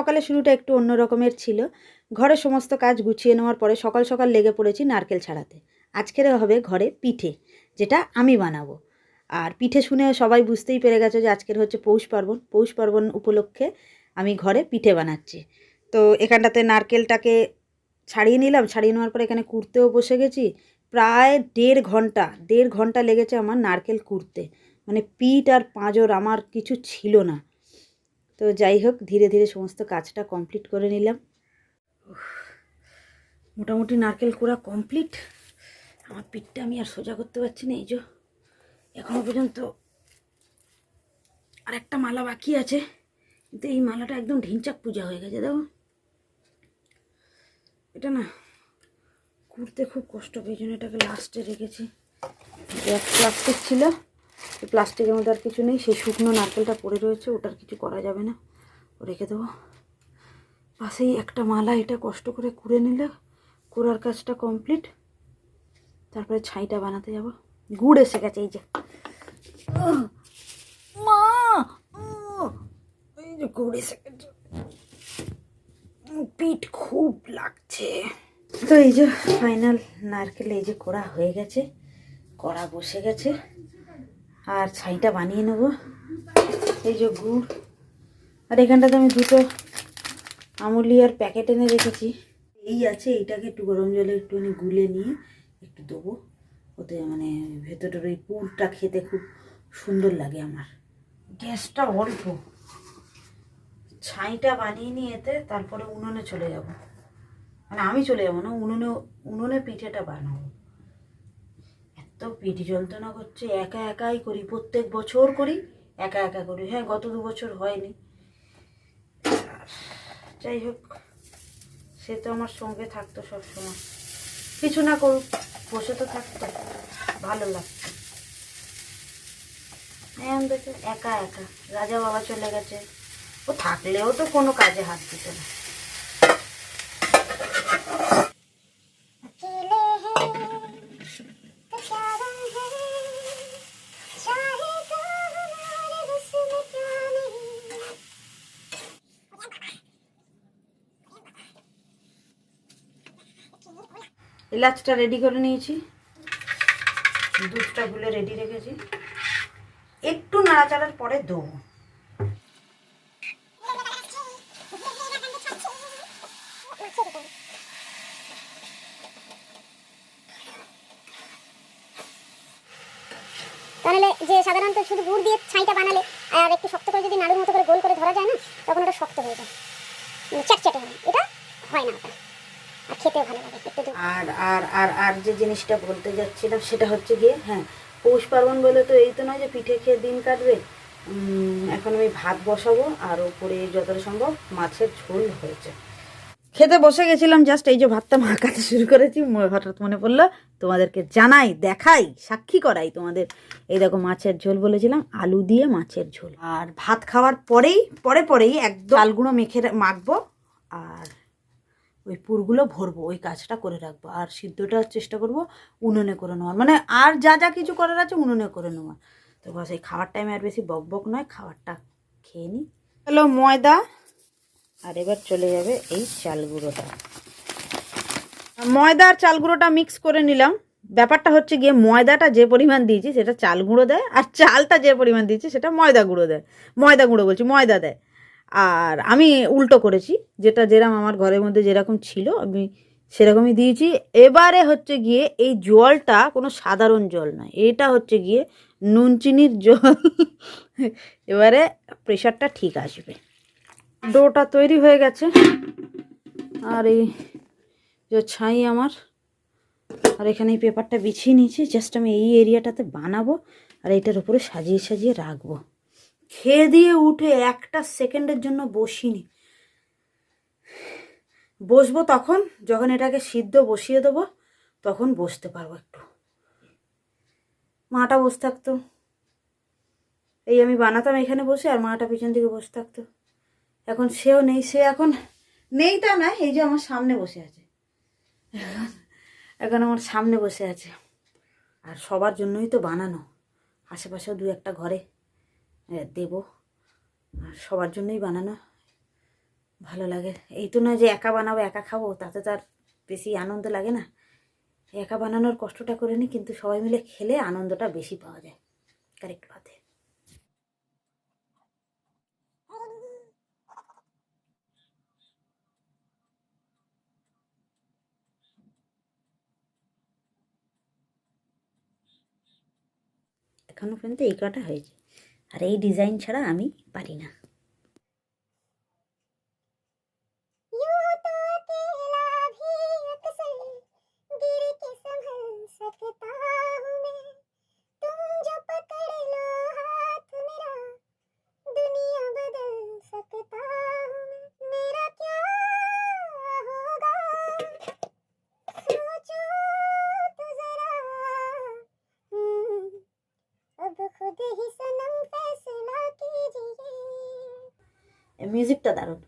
সকালে শুরুটা একটু অন্য রকমের ছিল। ঘরে সমস্ত কাজ গুছিয়ে নেওয়ার পরে সকাল সকাল লেগে পড়েছি নারকেল ছাড়াতে। আজকের হবে ঘরে পিঠে, যেটা আমি বানাবো। আর পিঠে শুনে সবাই বুঝতেই পেরে গেছে যে আজকের হচ্ছে পৌষ পার্বণ। পৌষ পার্বণ উপলক্ষে আমি ঘরে পিঠে বানাচ্ছি। তো এখানটাতে নারকেলটাকে ছাড়িয়ে নিলাম, ছাড়িয়ে নেওয়ার পরে এখানে কুড়তেও বসে গেছি। প্রায় দেড় ঘণ্টা দেড় ঘণ্টা লেগেছে আমার নারকেল কুড়তে। মানে পিঠ আর পাঁজর আমার কিছু ছিল না। তো যাই হোক, ধীরে ধীরে সমস্ত কাজটা কমপ্লিট করে নিলাম। মোটামুটি নারকেল কোড়া কমপ্লিট আমার পিঠটা আমি আর সোজা করতে পারছি না, এই যে এখনও পর্যন্ত আর একটা মালা বাকি আছে। কিন্তু এই মালাটা একদম ঢিনচাক পূজা হয়ে গেছে, দেখো। এটা না কুড়তে খুব কষ্ট পেয়ে জন্য এটাকে লাস্টে রেখেছি। এক প্লাস্টিক ছিল প্লাস্টিকের মধ্যে আর কিছু নেই। সেই শুকনো নারকেলটা পড়ে রয়েছে, ওটার কিছু করা যাবে না। রেখে দেবো। পাশেই একটা মালা, এটা কষ্ট করে কুড়ে নিলে কুড়ার কাজটা কমপ্লিট। তারপরে ছাইটা বানাতে যাব। গুড় এসে গেছে, এই যে। মা এই যে গুড় এসে পিঠ খুব লাগছে। তো এই যে ফাইনাল নারকেল এই যে করা হয়ে গেছে, কড়া বসে গেছে। আর ছাইটা বানিয়ে নেব। এই যে গুড়। আর এখানটাতে আমি দুটো আমুলিয়ার প্যাকেট এনে রেখেছি। এই আছে, এইটাকে একটু গরম জলে একটুখানি গুলে নিয়ে একটু দেবো। ওতে মানে ভেতরের ওই পুরটা খেতে খুব সুন্দর লাগে আমার। গ্যাসটা অল্প। ছাইটা বানিয়ে নিয়ে এতে তারপরে উনুনে চলে যাব। মানে আমি চলে যাব না, উনুনে উনুনে পিঠেটা বানাবো। এত পিঠ যন্ত্রণা করছে একা একাই করি, প্রত্যেক বছর করি, একা একা করি। হ্যাঁ গত দু বছর হয়নি। যাই হোক, সে তো আমার সঙ্গে থাকতো সব সময় কিছু না করুক, বসে তো থাকতো, ভালো লাগতো। এখন দেখে একা একা, রাজা বাবা চলে গেছে। ও থাকলেও তো কোনো কাজে হাত দিত না। এলাচটা রেডি করে নিয়েছি। দুধটা গুলে রেডি রেখেছি। একটু নাড়াচাড়ার পরে দেবো। তাহলে যে সাধারণত শুধু গুড় দিয়ে ছাইটা বানালে আর একটু শক্ত করে যদি নাড়ুর মতো করে গোল করে ধরা যায় না তখন ওটা শক্ত হয়ে যায়। মানে চ্যাটচ্যাটে হয় এটা হয় না ওটা। আর আর আর আর যে জিনিসটা বলতে যাচ্ছিলাম সেটা হচ্ছে গিয়ে হ্যাঁ পৌষ পার্বণ বলে তো এই তো নয় যে পিঠে খেয়ে দিন কাটবে। এখন আমি ভাত বসাবো আর ওপরে যতটা সম্ভব মাছের ঝোল হয়েছে। খেতে বসে গেছিলাম জাস্ট এই যে ভাতটা মাখাতে শুরু করেছি হঠাৎ মনে পড়ল, তোমাদেরকে জানাই, দেখাই, সাক্ষী করাই তোমাদের। এই দেখো মাছের ঝোল বলেছিলাম, আলু দিয়ে মাছের ঝোল। আর ভাত খাওয়ার পরেই, পরে পরেই একদম চালগুঁড়ো মেখে মাখবো, আর ওই পুরগুলো ভরবো, ওই কাজটা করে রাখব। আর সিদ্ধটা চেষ্টা করব উনুনে করে নেওয়ার। মানে আর যা যা কিছু করার আছে উনুনে করে নেওয়ার। তো বাস এই খাওয়ার টাইমে আর বেশি বক বক নয় খাবারটা খেয়ে নিই হ্যালো ময়দা, আর এবার চলে যাবে এই চাল গুঁড়োটা। ময়দা আর চাল গুঁড়োটা মিক্স করে নিলাম। ব্যাপারটা হচ্ছে গিয়ে ময়দাটা যে পরিমাণ দিয়েছি, সেটা চাল গুঁড়ো দেয়, আর চালটা যে পরিমাণ দিয়েছি, সেটা ময়দা গুঁড়ো দেয়। ময়দা গুঁড়ো বলছি, ময়দা দেয়। আর আমি উল্টো করেছি, যেটা যেরকম আমার ঘরের মধ্যে যেরকম ছিল, আমি সেরকমই দিয়েছি। এবারে হচ্ছে গিয়ে এই জলটা কোনো সাধারণ জল নয়, এটা হচ্ছে গিয়ে নুন চিনির জল। এবারে প্রেশারটা ঠিক আসবে। ডোটা তৈরি হয়ে গেছে। আর এই যে ছাই আমার, আর এখানে এই পেপারটা বিছিয়ে নিয়েছি, জাস্ট আমি এই এরিয়াটাতে বানাবো, আর এটার উপরে সাজিয়ে সাজিয়ে রাখব। খেয়ে দিয়ে উঠে একটা সেকেন্ডের জন্য বসিনি। বসবো তখন, যখন এটাকে সিদ্ধ বসিয়ে দেবো, তখন বসতে পারব একটু। মাটা বসে থাকতো। এই আমি বানাতাম এখানে বসে, আর মাটা পিছন দিকে বসে থাকতো। এখন সেও নেই, সে এখন নেই তা না এই যে আমার সামনে বসে আছে। এখন আমার সামনে বসে আছে। আর সবার জন্যই তো বানানো, আশেপাশেও দু একটা ঘরে। দেবো। আর সবার জন্যই বানানো। ভালো লাগে। এই তো নয় যে একা বানাবো, একা খাব, তাতে তো আর বেশি আনন্দ লাগে না। একা বানানোর কষ্টটা করে নিই কিন্তু সবাই মিলে খেলে আনন্দটা বেশি পাওয়া যায়। কারেক্ট বাতে এখনও পর্যন্ত এই কটা হয়েছে। আর এই ডিজাইন ছাড়া আমি পারি না। यूं तो এই দারুণ।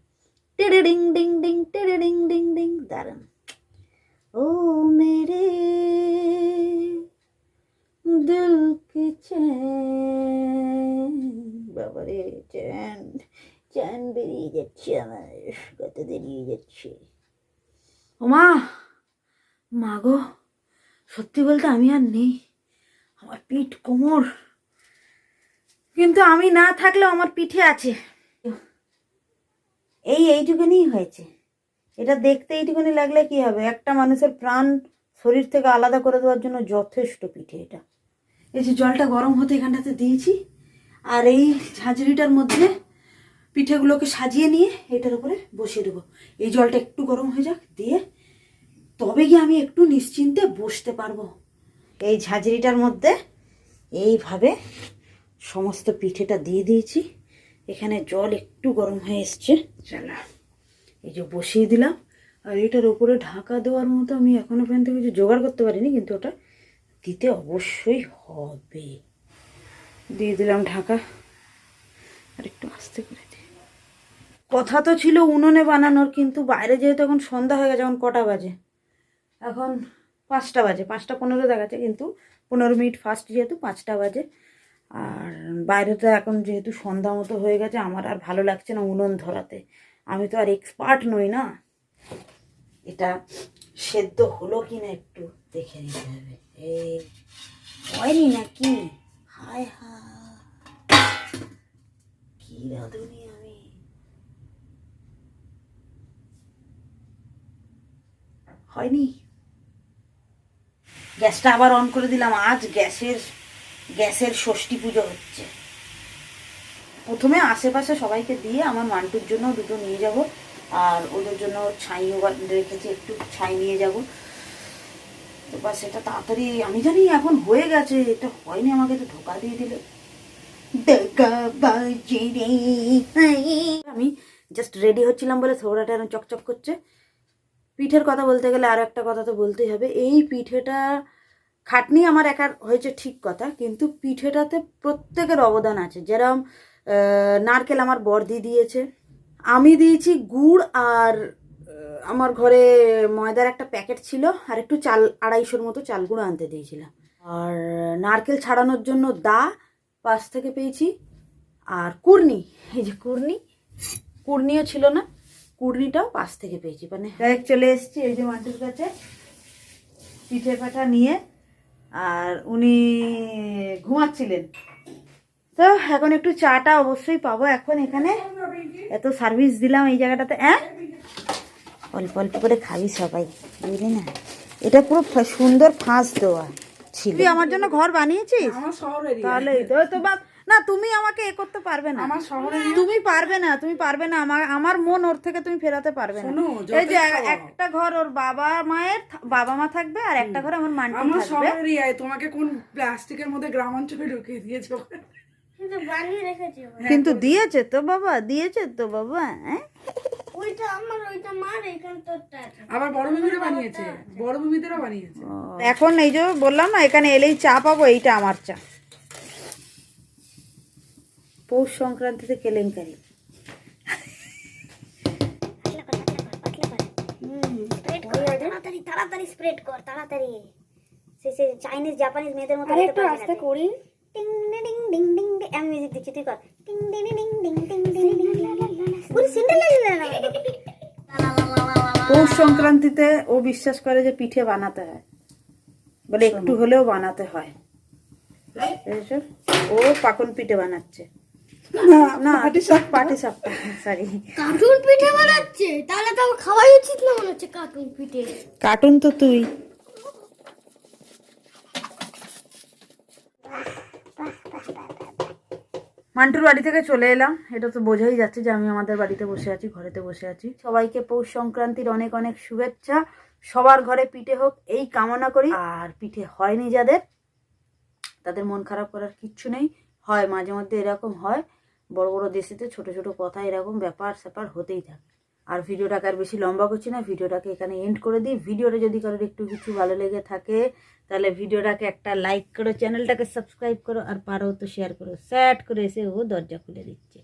টিড়ি ডিং ডিং ডিং টেড়ে ডিং ডিং ডিং দারুণ। ও মেরে দিল কি চ্যান বাবারে চ্যান চ্যান বেরিয়ে যাচ্ছে আমার, কত বেরিয়ে যাচ্ছে। ওমা মা গো, সত্যি বলতে আমি আর নেই। আমার পিঠ কোমর। কিন্তু আমি না থাকলেও আমার পিঠে আছে। এই এইটুকুনি হয়েছে। এটা দেখতে এইটুকুনি লাগলে কি হবে? একটা মানুষের প্রাণ শরীর থেকে আলাদা করে দেওয়ার জন্য যথেষ্ট পিঠে এটা। এই যে জলটা গরম হতে এখানটাতে দিয়েছি আর এই ঝাঁঝরিটার মধ্যে পিঠেগুলোকে সাজিয়ে নিয়ে এটার উপরে বসিয়ে দেবো। এই জলটা একটু গরম হয়ে যাক দিয়ে তবে গিয়ে আমি একটু নিশ্চিন্তে বসতে পারব। এই ঝাঁঝরিটার মধ্যে এইভাবে সমস্ত পিঠেটা দিয়ে দিয়েছি। এখানে জল একটু গরম হয়ে এসছে। চালা, এই যে বসিয়ে দিলাম। আর এটার উপরে ঢাকা দেওয়ার মতো আমি এখনও পর্যন্ত কিছু জোগাড় করতে পারিনি, কিন্তু ওটা দিতে অবশ্যই হবে। দিয়ে দিলাম ঢাকা। আর একটু আস্তে করে দিই। কথা তো ছিল উনুনে বানানোর, কিন্তু বাইরে যেহেতু এখন সন্ধ্যা হয়ে গেছে, এখন কটা বাজে? এখন পাঁচটা বাজে, পাঁচটা পনেরো দেখাচ্ছে, কিন্তু পনেরো মিনিট ফার্স্ট যেহেতু পাঁচটা বাজে। আর বাইরে তো এখন যেহেতু সন্ধ্যা মতো হয়ে গেছে, আমার আর ভালো লাগছে না উনুন ধরাতে। আমি তো আর এক্সপার্ট নই না। এটা সেদ্ধ হলো কি না একটু দেখে নিতে হবে। এই, হয়নি নাকি? হায় হায়। কি আমি? হয়নি? গ্যাসটা আবার অন করে দিলাম। আজ গ্যাসের গ্যাসের ষষ্ঠী পুজো হচ্ছে। প্রথমে আশেপাশে সবাইকে দিয়ে আমার মান্টুর জন্য দুটো নিয়ে যাব, আর ওদের জন্য ছাইও রেখেছি, একটু ছাই নিয়ে যাব। তো বা সেটা তাড়াতাড়ি, আমি জানি এখন হয়ে গেছে, এটা হয়নি আমাকে তো ধোকা দিয়ে দিলে। আমি জাস্ট রেডি হচ্ছিলাম বলে থোড়াটা এরকম চকচক করছে। পিঠের কথা বলতে গেলে আর একটা কথা তো বলতেই হবে। এই পিঠেটা খাটনি আমার একার হয়েছে ঠিক কথা কিন্তু পিঠেটাতে প্রত্যেকের অবদান আছে। যেরকম আহ, নারকেল আমার বর্দি দিয়েছে। আমি দিয়েছি গুড় আর আমার ঘরে ময়দার একটা প্যাকেট ছিল আর একটু চাল আড়াইশোর মতো চাল গুঁড়ো আনতে দিয়েছিলাম। আর নারকেল ছাড়ানোর জন্য দা পাশ থেকে পেয়েছি। আর কুর্নি এই যে কুর্নি কুর্নিও ছিল না কুর্নিটাও পাশ থেকে পেয়েছি। মানে চলে এসেছি এই যে মাটির কাছে। পিঠে পাঠা নিয়ে আর উনি ঘুমাচ্ছিলেন। তো এখন একটু চাটা অবশ্যই পাবো এখন এখানে। এত সার্ভিস দিলাম এই জায়গাটাতে হ্যাঁ অল্প অল্প করে খাবি সবাই বুঝলি না? এটা পুরো ফা- সুন্দর ফাঁস দেওয়া ছিল। তুই আমার জন্য ঘর বানিয়েছিস? তাহলে তো তো বাপ না তুমি আমাকে এ করতে পারবে না। আমার শহরে তুমি পারবে না তুমি পারবে না। আমার আমার মন ওর থেকে তুমি ফেরাতে পারবে না। শোনো, এই যে একটা ঘর ওর বাবা মায়ের বাবা মা থাকবে আর একটা ঘর আমার মান্টি আমার থাকবে। শহরেরই আয় তোমাকে কোন প্লাস্টিকের মধ্যে গ্রাম অঞ্চলে ঢুকিয়ে দিয়েছ? কিন্তু কিন্তু দিয়েছে তো বাবা দিয়েছে তো বাবা হ্যাঁ? ওইটা আমার ওইটা মার এখান তোরটা আবার বড় মিমিরও বানিয়েছে। বড় মিমিদেরও বানিয়েছে। এখন এই যে বললাম না এখানে এলেই চা পাবো এইটা আমার চা। পৌষ সংক্রান্তিতে কেলেঙ্কারি তাড়াতাড়ি তাড়াতাড়ি স্প্রেড কর তাড়াতাড়ি চাইনিজ জাপানিজ মেয়েদের মতো আরে একটু আস্তে করি টিং ডিং ডিং ডিং ডিং আমি মিউজিক দিচ্ছি তুই কর টিং ডিং ডিং ডিং ডিং ডিং ডিং ডিং পুরো সিন্ডারেলা পৌষ সংক্রান্তিতে ও বিশ্বাস করে যে পিঠে বানাতে হয় বলে একটু হলেও বানাতে হয় ও পাকন পিঠে বানাচ্ছে না পাটি সাপটা। সরি কার্টুন পিঠে বানাচ্ছে? তাহলে তো আমার খাওয়াই উচিত না মনে হচ্ছে কার্টুন পিঠে। কার্টুন তো তুই। মান্টুর বাড়ি থেকে চলে এলাম। এটা তো বোঝাই যাচ্ছে যে আমি আমাদের বাড়িতে বসে আছি ঘরেতে বসে আছি। সবাইকে পৌষ সংক্রান্তির অনেক অনেক শুভেচ্ছা। সবার ঘরে পিঠে হোক এই কামনা করি। আর পিঠে হয়নি যাদের তাদের মন খারাপ করার কিচ্ছু নেই। হয় মাঝে মধ্যে এরকম হয়। বড় বড় দেশেতে ছোট ছোট কথা এরকম ব্যাপার স্যাপার হতেই থাকে। আর ভিডিওটাকে আর বেশি লম্বা করছি না, ভিডিওটাকে এখানে এন্ড করে দিই। ভিডিওটা যদি কারোর একটু কিছু ভালো লেগে থাকে, তাহলে ভিডিওটাকে একটা লাইক করো চ্যানেলটাকে সাবস্ক্রাইব করো, আর পারো তো শেয়ার করো। স্যাট করে এসে ও দরজা খুলে দিচ্ছে।